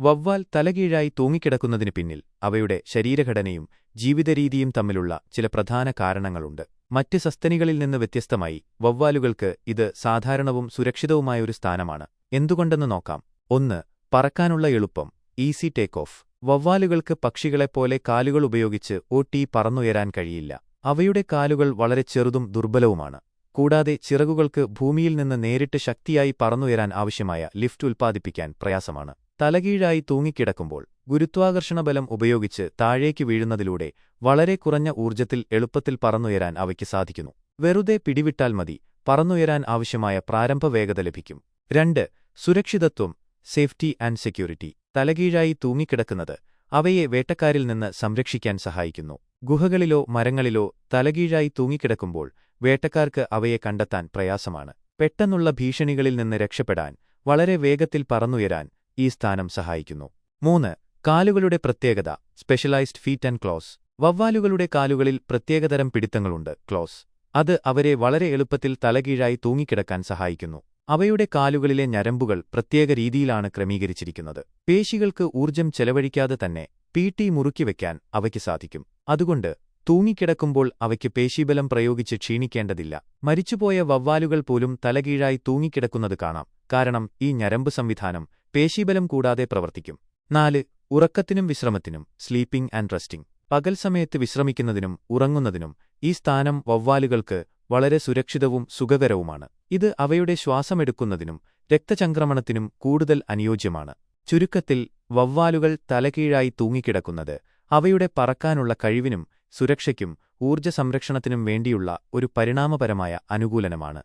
വവ്വാൽ തലകീഴായി തൂങ്ങിക്കിടക്കുന്നതിന് പിന്നിൽ അവയുടെ ശരീരഘടനയും ജീവിതരീതിയും തമ്മിലുള്ള ചില പ്രധാന കാരണങ്ങളുണ്ട്. മറ്റ് സസ്തനികളിൽ നിന്ന് വ്യത്യസ്തമായി വവ്വാലുകൾക്ക് ഇത് സാധാരണവും സുരക്ഷിതവുമായ ഒരു സ്ഥാനമാണ്. എന്തുകൊണ്ടെന്ന് നോക്കാം. ഒന്ന് പറക്കാനുള്ള എളുപ്പം ഈസി ടേക്ക് ഓഫ് വവ്വാലുകൾക്ക് പക്ഷികളെപ്പോലെ കാലുകൾ ഉപയോഗിച്ച് ഓട്ടി പറന്നുയരാൻ കഴിയില്ല. അവയുടെ കാലുകൾ വളരെ ചെറുതും ദുർബലവുമാണ്. കൂടാതെ ചിറകുകൾക്ക് ഭൂമിയിൽ നിന്ന് നേരിട്ട് ശക്തിയായി പറന്നുയരാൻ ആവശ്യമായ ലിഫ്റ്റ് ഉൽപ്പാദിപ്പിക്കാൻ പ്രയാസമാണ്. തലകീഴായി തൂങ്ങിക്കിടക്കുമ്പോൾ ഗുരുത്വാകർഷണബലം ഉപയോഗിച്ച് താഴേക്ക് വീഴുന്നതിലൂടെ വളരെ കുറഞ്ഞ ഊർജത്തിൽ എളുപ്പത്തിൽ പറന്നുയരാൻ അവയ്ക്ക് സാധിക്കുന്നു. വെറുതെ പിടിവിട്ടാൽ മതി പറന്നുയരാൻ ആവശ്യമായ പ്രാരംഭ വേഗത ലഭിക്കും. രണ്ട് സുരക്ഷിതത്വം സേഫ്റ്റി ആൻഡ് സെക്യൂരിറ്റി. തലകീഴായി തൂങ്ങിക്കിടക്കുന്നത് അവയെ വേട്ടക്കാരിൽ നിന്ന് സംരക്ഷിക്കാൻ സഹായിക്കുന്നു. ഗുഹകളിലോ മരങ്ങളിലോ തലകീഴായി തൂങ്ങിക്കിടക്കുമ്പോൾ വേട്ടക്കാർക്ക് അവയെ കണ്ടെത്താൻ പ്രയാസമാണ്. പെട്ടെന്നുള്ള ഭീഷണികളിൽ നിന്ന് രക്ഷപ്പെടാൻ വളരെ വേഗത്തിൽ പറന്നുയരാൻ ഈ സ്ഥാനം സഹായിക്കുന്നു. മൂന്ന് കാലുകളുടെ പ്രത്യേകത സ്പെഷ്യലൈസ്ഡ് ഫീറ്റ് ആൻഡ് ക്ലോസ് വവ്വാലുകളുടെ കാലുകളിൽ പ്രത്യേകതരം പിടിത്തങ്ങളുണ്ട് ക്ലോസ് അത് അവരെ വളരെ എളുപ്പത്തിൽ തലകീഴായി തൂങ്ങിക്കിടക്കാൻ സഹായിക്കുന്നു. അവയുടെ കാലുകളിലെ ഞരമ്പുകൾ പ്രത്യേക രീതിയിലാണ് ക്രമീകരിച്ചിരിക്കുന്നത്. പേശികൾക്ക് ഊർജം ചെലവഴിക്കാതെ തന്നെ പീട്ടി മുറുക്കിവെക്കാൻ അവയ്ക്ക് സാധിക്കും. അതുകൊണ്ട് തൂങ്ങിക്കിടക്കുമ്പോൾ അവയ്ക്ക് പേശീബലം പ്രയോഗിച്ച് ക്ഷീണിക്കേണ്ടതില്ല. മരിച്ചുപോയ വവ്വാലുകൾ പോലും തലകീഴായി തൂങ്ങിക്കിടക്കുന്നത് കാണാം. കാരണം ഈ ഞരമ്പ് സംവിധാനം പേശീബലം കൂടാതെ പ്രവർത്തിക്കും. നാല് ഉറക്കത്തിനും വിശ്രമത്തിനും സ്ലീപ്പിംഗ് ആൻഡ് റെസ്റ്റിംഗ് പകൽ സമയത്ത് വിശ്രമിക്കുന്നതിനും ഉറങ്ങുന്നതിനും ഈ സ്ഥാനം വവ്വാലുകൾക്ക് വളരെ സുരക്ഷിതവും സുഖകരവുമാണ്. ഇത് അവയുടെ ശ്വാസമെടുക്കുന്നതിനും രക്തചംക്രമണത്തിനും കൂടുതൽ അനുയോജ്യമാണ്. ചുരുക്കത്തിൽ വവ്വാലുകൾ തലകീഴായി തൂങ്ങിക്കിടക്കുന്നത് അവയുടെ പറക്കാനുള്ള കഴിവിനും സുരക്ഷയ്ക്കും ഊർജ സംരക്ഷണത്തിനും വേണ്ടിയുള്ള ഒരു പരിണാമപരമായ അനുകൂലനമാണ്.